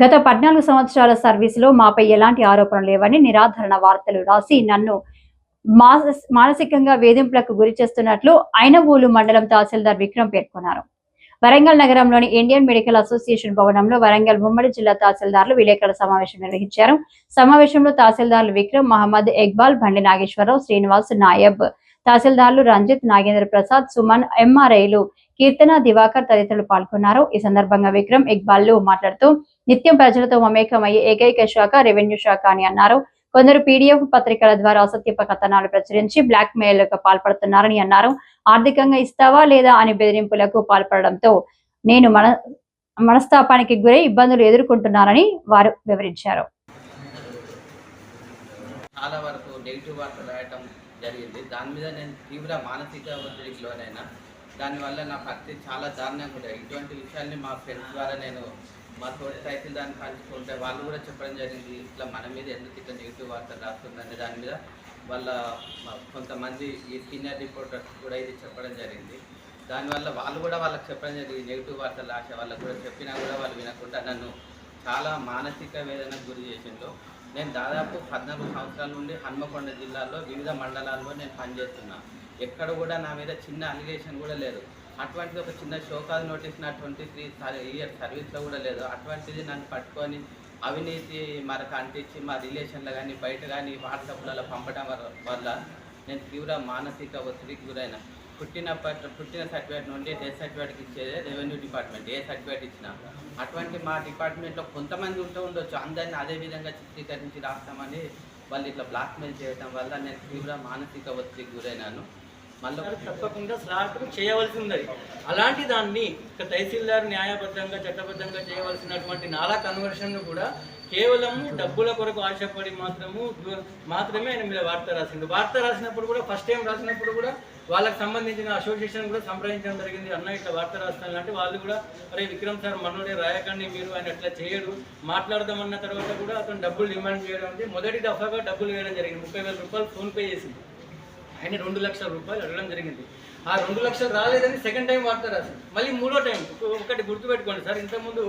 గత పద్నాలుగు సంవత్సరాల సర్వీసులో మాపై ఎలాంటి ఆరోపణలు లేవని నిరాధరణ వార్తలు రాసి నన్ను మానసికంగా వేధింపులకు గురి చేస్తున్నట్లు ఐనవోలు మండలం తహసీల్దార్ విక్రమ్ పేర్కొన్నారు. వరంగల్ నగరంలోని ఇండియన్ మెడికల్ అసోసియేషన్ భవనంలో వరంగల్ ఉమ్మడి జిల్లా తహసీల్దార్లు విలేకరుల సమావేశం నిర్వహించారు. సమావేశంలో తహసీల్దార్లు విక్రమ్ మహమ్మద్ ఇక్బాల్ బండి నాగేశ్వరరావు శ్రీనివాస్ నాయబ్ తహసీల్దార్లు రంజిత్ నాగేంద్ర ప్రసాద్ సుమన్ ఎంఆర్ఐలు కీర్తన దివాకర్ తదితరులు పాల్గొన్నారు. ఈ సందర్భంగా విక్రమ్ ఇక్బాల్ మాట్లాడుతూ నిత్యం ప్రజలతో మమేకమయ్యే ఏకైక శాఖ రెవెన్యూ శాఖ అని అన్నారు. కొందరు పీడిఎఫ్ పత్రికల ద్వారా అసత్యప కథనాలు ప్రచురించి బ్లాక్ మెయిల్ పాల్పడుతున్నారని అన్నారు. ఆర్థికంగా ఇస్తావా లేదా అని బెదిరింపులకు పాల్పడడంతో నేను మన మనస్తాపానికి గురై ఇబ్బందులు ఎదుర్కొంటున్నారని వారు వివరించారు. చాలా వరకు నెగిటివ్ వార్తలు రాయటం జరిగింది. దాని మీద నేను తీవ్ర మానసిక ఒత్తిడికి లోనైనా దానివల్ల నా భక్తి చాలా దారుణంగా ఉంటుంది ఇటువంటి విషయాల్ని మా ఫ్రెండ్స్ ద్వారా నేను మా తోటి తహసీల్దార్ని పంచుకుంటే వాళ్ళు కూడా చెప్పడం జరిగింది ఇట్లా మన మీద ఎందుకు ఇట్లా నెగిటివ్ వార్తలు రాస్తుందని దాని మీద వాళ్ళ కొంతమంది ఈ సీనియర్ రిపోర్టర్స్ కూడా ఇది చెప్పడం జరిగింది. దానివల్ల వాళ్ళు కూడా వాళ్ళకి చెప్పడం జరిగింది నెగిటివ్ వార్తలు రాసే వాళ్ళకి కూడా చెప్పినా కూడా వాళ్ళు వినకుండా నన్ను చాలా మానసిక వేదనకు గురి చేసిండు నేను దాదాపు పద్నాలుగు సంవత్సరాల నుండి హన్మకొండ జిల్లాలో వివిధ మండలాల్లో నేను పనిచేస్తున్నా. ఎక్కడ కూడా నా మీద చిన్న అలిగేషన్ కూడా లేదు. అటువంటిది ఒక చిన్న షోకాజ్ నోటీస్ నా ట్వంటీ త్రీ ఇయర్ సర్వీస్లో కూడా లేదు. అటువంటిది నన్ను పట్టుకొని అవినీతి మరొక అంటించి మా రిలేషన్లో కానీ బయట కానీ వాట్సాప్లలో పంపడం వల్ల- వల్ల నేను తీవ్ర మానసిక ఒత్తిడికి గురైన. పుట్టినప్పటి పుట్టిన సర్టిఫికేట్ నుండి డెత్ సర్టిఫికేట్కి ఇచ్చేది రెవెన్యూ డిపార్ట్మెంట్ ఏ సర్టిఫికేట్ ఇచ్చినా. అటువంటి మా డిపార్ట్మెంట్లో కొంతమంది ఉంటూ ఉండొచ్చు. అందరిని అదే విధంగా చిత్రీకరించి రాస్తామని వాళ్ళు ఇట్లా బ్లాక్మెయిల్ చేయడం వల్ల నేను తీవ్ర మానసిక ఒత్తిడికి గురైనాను. మళ్ళీ తప్పకుండా స్లాట్ చేయవలసి ఉన్నది. అలాంటి దాన్ని ఇక తహసీల్దార్ న్యాయబద్ధంగా చట్టబద్ధంగా చేయవలసినటువంటి నాలా కన్వర్షన్ కూడా కేవలం డబ్బుల కొరకు ఆశపడి మాత్రము మాత్రమే ఆయన మీద వార్త రాసిండు. వార్త రాసినప్పుడు కూడా ఫస్ట్ టైం రాసినప్పుడు కూడా వాళ్ళకి సంబంధించిన అసోసియేషన్ కూడా సంప్రదించడం జరిగింది. అన్న ఇట్లా వార్త రాస్తాను అంటే వాళ్ళు కూడా అరే విక్రమ్ సార్ మనోడే రాయకండి మీరు ఆయన అట్లా చేయడు. మాట్లాడదామన్న తర్వాత కూడా అతను డబ్బులు డిమాండ్ చేయడం అంటే మొదటి దఫాగా డబ్బులు వేయడం జరిగింది. ముప్పై వేల రూపాయలు ఫోన్పే చేసింది ఆయన రెండు లక్షల రూపాయలు అడగడం జరిగింది. ఆ రెండు లక్షలు రాలేదని సెకండ్ టైం వార్త రాసింది మళ్ళీ మూడో టైం ఒకటి గుర్తుపెట్టుకోండి సార్. ఇంతకుముందు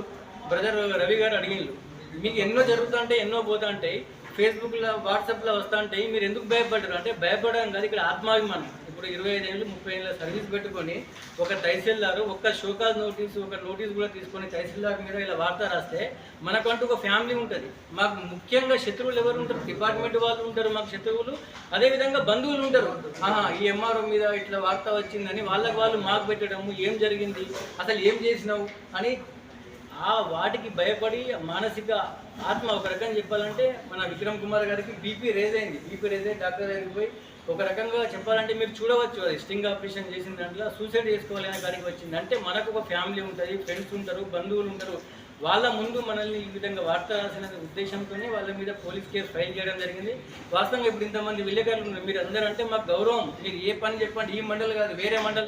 బ్రదర్ రవి గారు అడిగిండ్రు మీకు ఎన్నో జరుగుతుంటే ఎన్నో పోతుంటాయి. ఫేస్బుక్లో వాట్సాప్లో వస్తుంటాయి. మీరు ఎందుకు భయపడ్డారు అంటే భయపడడం కాదు ఇక్కడ ఆత్మాభిమానం. ఇప్పుడు ఇరవై ఐదు ఏళ్ళు ముప్పై ఏళ్ళ సర్వీస్ పెట్టుకొని ఒక తహసీల్దార్ ఒక్క షోకాజ్ నోటీస్ ఒక నోటీస్ కూడా తీసుకొని తహసీల్దార్ మీద ఇలా వార్త రాస్తే మనకంటూ ఒక ఫ్యామిలీ ఉంటుంది. మాకు ముఖ్యంగా శత్రువులు ఎవరు ఉంటారు? డిపార్ట్మెంట్ వాళ్ళు ఉంటారు మాకు శత్రువులు. అదేవిధంగా బంధువులు ఉంటారు. ఆహా ఈ ఎంఆర్ఓ మీద ఇట్లా వార్త వచ్చిందని వాళ్ళకి వాళ్ళు మాకు పెట్టడము ఏం జరిగింది? అసలు ఏం చేసినావు? అని ఆ వాటికి భయపడి మానసిక ఆత్మ ఒక రకంగా చెప్పాలంటే మన విక్రమ్ కుమార్ గారికి బీపీ రేజ్ అయింది. బీపీ రేజ్ అయ్యి డాక్టర్ దగ్గరికి పోయి ఒక రకంగా చెప్పాలంటే మీరు చూడవచ్చు అది. స్టింగ్ ఆపరేషన్ చేసిన దాంట్లో సూసైడ్ చేసుకోవాలనే కాడికి వచ్చింది. అంటే మనకు ఒక ఫ్యామిలీ ఉంటుంది ఫ్రెండ్స్ ఉంటారు బంధువులు ఉంటారు. వాళ్ళ ముందు మనల్ని ఈ విధంగా వార్త రాసిన ఉద్దేశంతోనే వాళ్ళ మీద పోలీస్ కేసు ఫైల్ చేయడం జరిగింది. వాస్తవంగా ఇప్పుడు ఇంతమంది విలేకరులు ఉన్నారు. మీరు అందరూ అంటే మాకు గౌరవం. మీరు ఏ పని చెప్పండి ఈ మండలి కాదు వేరే మండలి